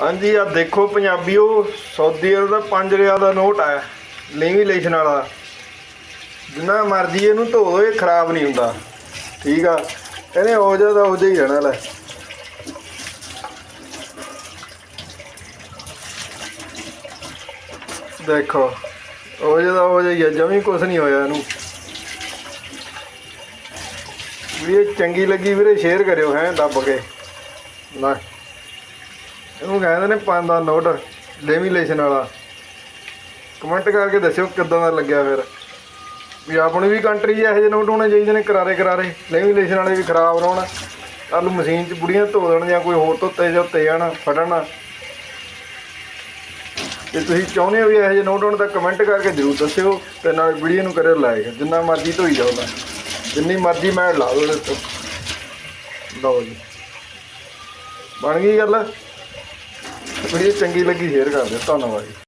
ਹਾਂਜੀ ਆ ਦੇਖੋ ਪੰਜਾਬੀਓ ਸਾਊਦੀ ਅਰਬ ਦਾ 5 ਰਿਆਲ ਦਾ ਨੋਟ ਆਇਆ ਲੈਵੀਲੇਸ਼ਨ ਵਾਲਾ। ਜਿੰਨਾ ਮਰਜ਼ੀ ਇਹਨੂੰ ਧੋ ਦੋ ਇਹ ਖਰਾਬ ਨਹੀਂ ਹੁੰਦਾ। ਠੀਕ ਆ ਇਹਨੇ ਹੋ ਜਾ ਦਾ ਹੋ ਜਾ ਹੀ ਰਹਿਣਾ ਲੈ। ਦੇਖੋ ਹੋ ਜਾ ਦਾ ਹੋ ਜਾ ਹੀ ਆ, ਜਮੀ ਕੁਛ ਨਹੀਂ ਹੋਇਆ ਇਹਨੂੰ। ਵੀ ਇਹ ਚੰਗੀ ਲੱਗੀ ਵੀਰੇ ਸ਼ੇਅਰ ਕਰਿਓ ਹੈ ਦੱਬ ਕੇ। ਲੈ। ਇਹਨੂੰ ਕਹਿੰਦੇ ਨੇ ਪੰਜ ਦਾ ਨੋਟ ਲੈਮੀਲੇਸ਼ਨ ਵਾਲਾ। ਕਮੈਂਟ ਕਰਕੇ ਦੱਸਿਓ ਕਿੱਦਾਂ ਦਾ ਲੱਗਿਆ ਫਿਰ। ਵੀ ਆਪਣੀ ਵੀ ਕੰਟਰੀ 'ਚ ਇਹੋ ਜਿਹੇ ਨੋਟ ਹੋਣੇ ਚਾਹੀਦੇ ਨੇ ਕਰਾਰੇ ਕਰਾਰੇ। ਲੈਮੀਲੇਸ਼ਨ ਵਾਲੇ ਵੀ ਖਰਾਬ ਨਾ ਹੋਣ ਕੱਲ ਮਸ਼ੀਨ 'ਚ ਬੁੜੀਆਂ ਧੋ ਦੇਣ ਜਾਂ ਕੋਈ ਹੋਰ ਧੋਤੇ ਜਾਂ ਉੱਤੇ ਜਾਣਾ, ਫੜਨ। ਜੇ ਤੁਸੀਂ ਚਾਹੁੰਦੇ ਹੋ ਵੀ ਇਹੋ ਜਿਹੇ ਨੋਟ ਹੋਣ ਤਾਂ ਕਮੈਂਟ ਕਰਕੇ ਜ਼ਰੂਰ ਦੱਸਿਓ ਤੇ ਨਾਲ ਵੀਡੀਓ ਨੂੰ ਕਰਿਓ ਲਾਈਕ। ਜਿੰਨਾ ਮਰਜ਼ੀ ਧੋਈ ਜਾਓ ਤਾਂ। ਜਿੰਨੀ ਮਰਜ਼ੀ ਮੈਂ ਲਾ ਦੋ ਇਹਦੇ ਲਓ ਜੀ। ਬਣ ਗਈ ਗੱਲ? ਵੀਡੀਓ ਚੰਗੀ ਲੱਗੀ ਸ਼ੇਅਰ ਕਰ ਦਿਓ। ਧੰਨਵਾਦ ਜੀ।